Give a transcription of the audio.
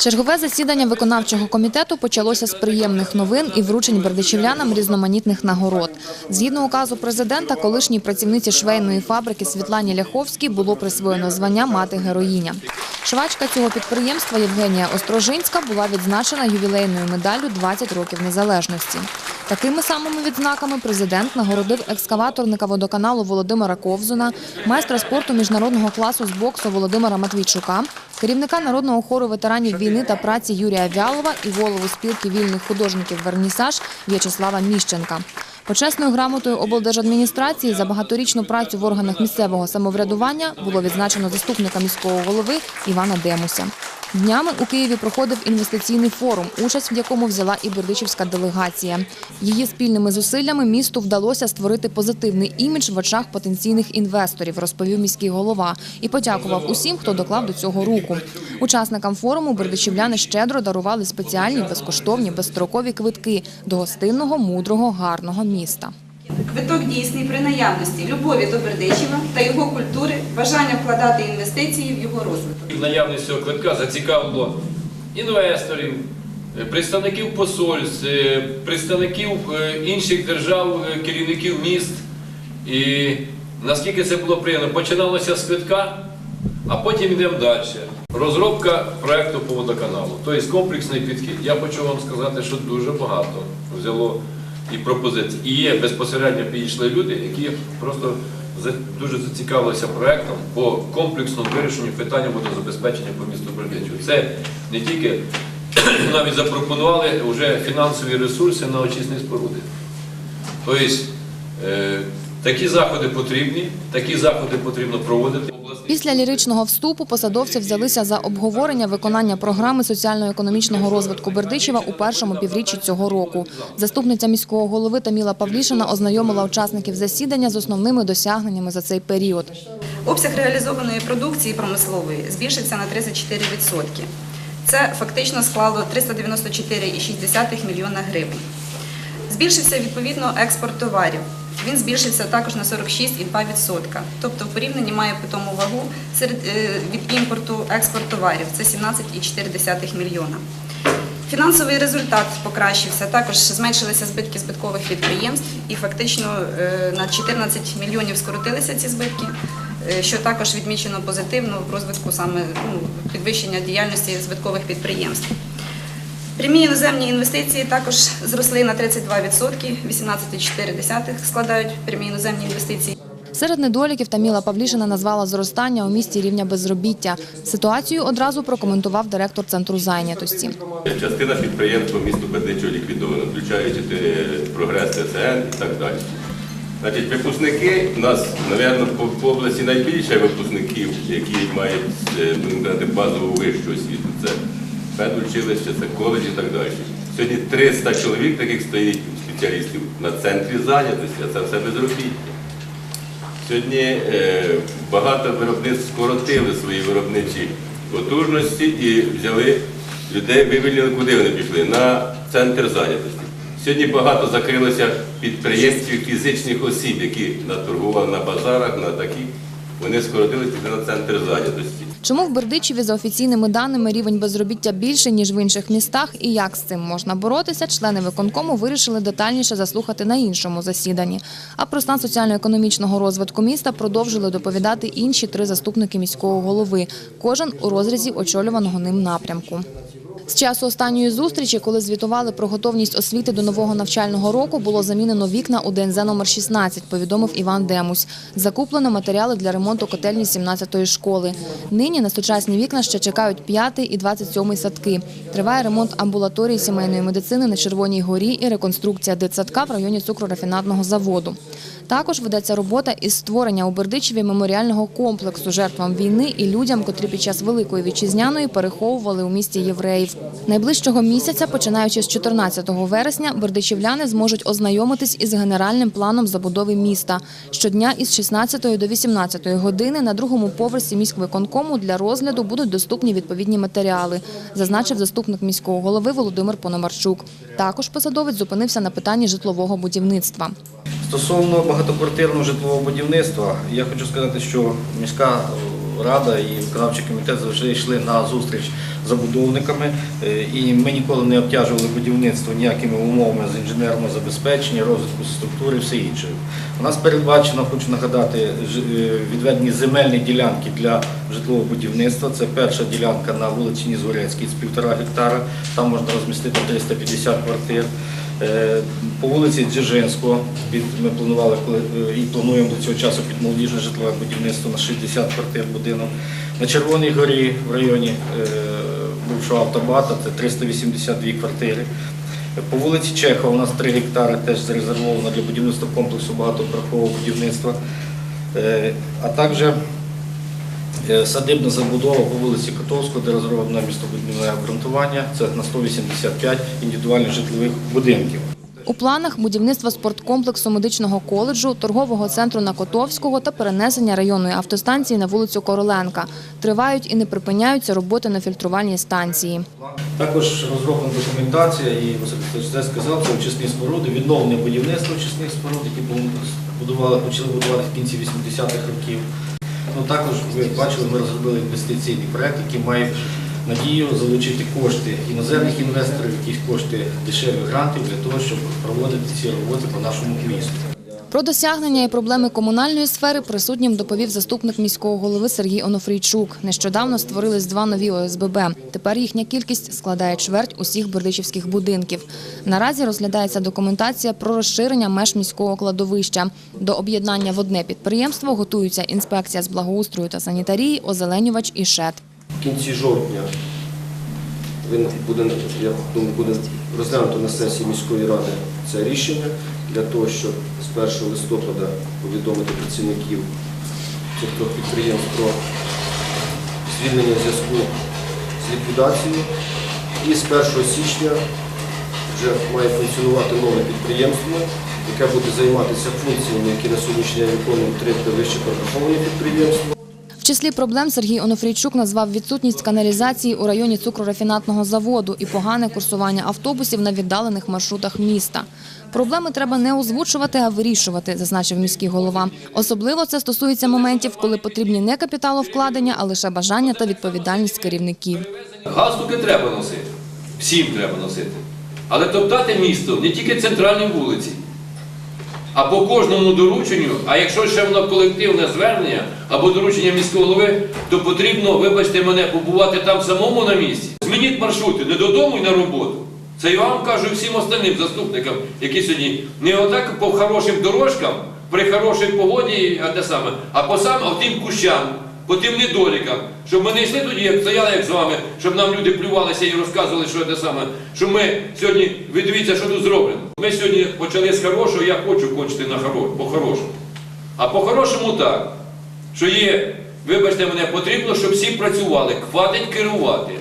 Чергове засідання виконавчого комітету почалося з приємних новин і вручень бердичівлянам різноманітних нагород. Згідно указу президента, колишній працівниці швейної фабрики Світлані Ляховській було присвоєно звання мати героїня. Швачка цього підприємства Євгенія Острожинська була відзначена ювілейною медаллю «20 років незалежності. Такими самими відзнаками президент нагородив екскаваторника водоканалу Володимира Ковзуна, майстра спорту міжнародного класу з боксу Володимира Матвійчука, керівника народного хору ветеранів війни та праці Юрія Вялова і голову спілки вільних художників Вернісаж В'ячеслава Міщенка. Почесною грамотою облдержадміністрації за багаторічну працю в органах місцевого самоврядування було відзначено заступника міського голови Івана Демуся. Днями у Києві проходив інвестиційний форум, участь в якому взяла і бердичівська делегація. Її спільними зусиллями місту вдалося створити позитивний імідж в очах потенційних інвесторів, розповів міський голова і подякував усім, хто доклав до цього руку. Учасникам форуму бердичівляни щедро дарували спеціальні безкоштовні безстрокові квитки до гостинного, мудрого, гарного міста. Квиток дійсний при наявності любові до Бердичева та його культури, бажання вкладати інвестиції в його розвиток. Наявність цього квитка зацікавило інвесторів, е, представників посольств, е, представників е, інших держав, керівників міст. І наскільки це було приємно, починалося з квитка, а потім йдемо далі. Розробка проєкту по водоканалу, тобто комплексний підхід. Я хочу вам сказати, що дуже багато взяло і пропозицій. І є безпосередньо підійшли люди, які просто дуже зацікавилися проєктом по комплексному вирішенню питання водозабезпечення по місту Бердичів. Це не тільки навіть запропонували вже фінансові ресурси на очисні споруди. Тобто е, такі заходи потрібні, такі заходи потрібно проводити. Після ліричного вступу посадовці взялися за обговорення виконання програми соціально-економічного розвитку Бердичева у першому півріччі цього року. Заступниця міського голови Таміла Павлішина ознайомила учасників засідання з основними досягненнями за цей період. Обсяг реалізованої продукції промислової збільшився на 34%. Це фактично склало 394,6 мільйона гривень. Збільшився відповідно експорт товарів. Він збільшився також на 46,2%. Тобто в порівнянні має питому вагу серед, е, від імпорту експорт товарів це 17,4 мільйона. Фінансовий результат покращився, також зменшилися збитки збиткових підприємств і фактично е, на 14 мільйонів скоротилися ці збитки, е, що також відмічено позитивно в розвитку саме ну, підвищення діяльності збиткових підприємств. Прямі іноземні інвестиції також зросли на 32%, 18,4 складають прямі іноземні інвестиції. Серед недоліків Таміла Павлішина назвала зростання у місті рівня безробіття. Ситуацію одразу прокоментував директор центру зайнятості. Частина підприємств по місту Бердичево ліквідована, включаючи прогрес ТЦН і так далі. Значить, випускники, у нас, мабуть, по, області найбільше випускників, які мають е, базову вищу освіту. Це педучилище, це коледж і так далі. Сьогодні 300 чоловік таких стоїть спеціалістів на центрі зайнятості, а це все безробіття. Сьогодні е, багато виробництв скоротили свої виробничі потужності і взяли людей, вивільнили, куди вони пішли? На центр зайнятості. Сьогодні багато закрилося підприємців фізичних осіб, які наторгували на базарах, на такі. Вони скоротилися на центр зайнятості. Чому в Бердичеві за офіційними даними рівень безробіття більше, ніж в інших містах, і як з цим можна боротися, члени виконкому вирішили детальніше заслухати на іншому засіданні. А про стан соціально-економічного розвитку міста продовжили доповідати інші три заступники міського голови, кожен у розрізі очолюваного ним напрямку. З часу останньої зустрічі, коли звітували про готовність освіти до нового навчального року, було замінено вікна у ДНЗ номер 16, повідомив Іван Демусь. Закуплено матеріали для ремонту котельні 17-ї школи. Нині на сучасні вікна ще чекають 5 і 27 садки. Триває ремонт амбулаторії сімейної медицини на Червоній горі і реконструкція дитсадка в районі цукрорафінадного заводу. Також ведеться робота із створення у Бердичеві меморіального комплексу жертвам війни і людям, котрі під час Великої вітчизняної переховували у місті євреїв. Найближчого місяця, починаючи з 14 вересня, бердичівляни зможуть ознайомитись із генеральним планом забудови міста. Щодня із 16 до 18 години на другому поверсі міськвиконкому для розгляду будуть доступні відповідні матеріали, зазначив заступник міського голови Володимир Пономарчук. Також посадовець зупинився на питанні житлового будівництва. Стосовно багатоквартирного житлового будівництва, я хочу сказати, що міська рада і виконавчий комітет завжди йшли на зустріч забудовниками, е, і ми ніколи не обтяжували будівництво ніякими умовами з інженерного забезпечення, розвитку структури і все інше. У нас передбачено, хочу нагадати, е, відведені земельні ділянки для житлового будівництва. Це перша ділянка на вулиці Нізгорецькій з півтора гектара. Там можна розмістити 350 квартир. Е, По вулиці Дзержинського ми планували е, і плануємо до цього часу під молодіжне житлове будівництво на 60 квартир будинок. На Червоній горі в районі е, бувшого автобата це 382 квартири. По вулиці Чехова у нас 3 гектари теж зарезервовано для будівництва комплексу багатоповерхового будівництва. А також садибна забудова по вулиці Котовського, де розроблено містобудівне обґрунтування. Це на 185 індивідуальних житлових будинків. У планах будівництво спорткомплексу медичного коледжу, торгового центру на Котовського та перенесення районної автостанції на вулицю Короленка. Тривають і не припиняються роботи на фільтрувальній станції. Також розроблена документація, і Василь Петрович сказав, це очисні споруди, відновлення будівництва очисних споруд, які будували, почали будувати в кінці 80-х років. Ну, також ви бачили, ми розробили інвестиційний проєкт, який має надію залучити кошти іноземних інвесторів, якісь кошти дешевих грантів для того, щоб проводити ці роботи по нашому місту. Про досягнення і проблеми комунальної сфери присутнім доповів заступник міського голови Сергій Онофрійчук. Нещодавно створились два нові ОСББ. Тепер їхня кількість складає чверть усіх бердичівських будинків. Наразі розглядається документація про розширення меж міського кладовища. До об'єднання в одне підприємство готуються інспекція з благоустрою та санітарії, озеленювач і ШЕД. В кінці жовтня буде, буде розглянуто на сесії міської ради це рішення для того, щоб з 1 листопада повідомити працівників цих трьох підприємств про звільнення зв'язку з ліквідацією. І з 1 січня вже має функціонувати нове підприємство, яке буде займатися функціями, які на сьогоднішній день виконують три вище перераховані підприємства. Числі проблем Сергій Онофрійчук назвав відсутність каналізації у районі цукрорафінатного заводу і погане курсування автобусів на віддалених маршрутах міста. Проблеми треба не озвучувати, а вирішувати, зазначив міський голова. Особливо це стосується моментів, коли потрібні не капіталовкладення, а лише бажання та відповідальність керівників. Галстуки треба носити. Всім треба носити. Але топтати місто не тільки центральні вулиці, а по кожному дорученню, а якщо ще воно колективне звернення або доручення міського голови, то потрібно, вибачте мене, побувати там самому на місці. Змініть маршрути не додому і на роботу. Це я вам кажу всім остальним заступникам, які сьогодні не отак по хорошим дорожкам, при хорошій погоді, а те саме, а по сам а тим кущам, по тим недолікам, щоб ми не йшли тоді, як стояли, як з вами, щоб нам люди плювалися і розказували, що це саме. Що ми сьогодні, ви дивіться, що тут зроблено. Ми сьогодні почали з хорошого, я хочу кончити на хоро, по-хорошому. А по-хорошому так, що є, вибачте мене, потрібно, щоб всі працювали, хватить керувати.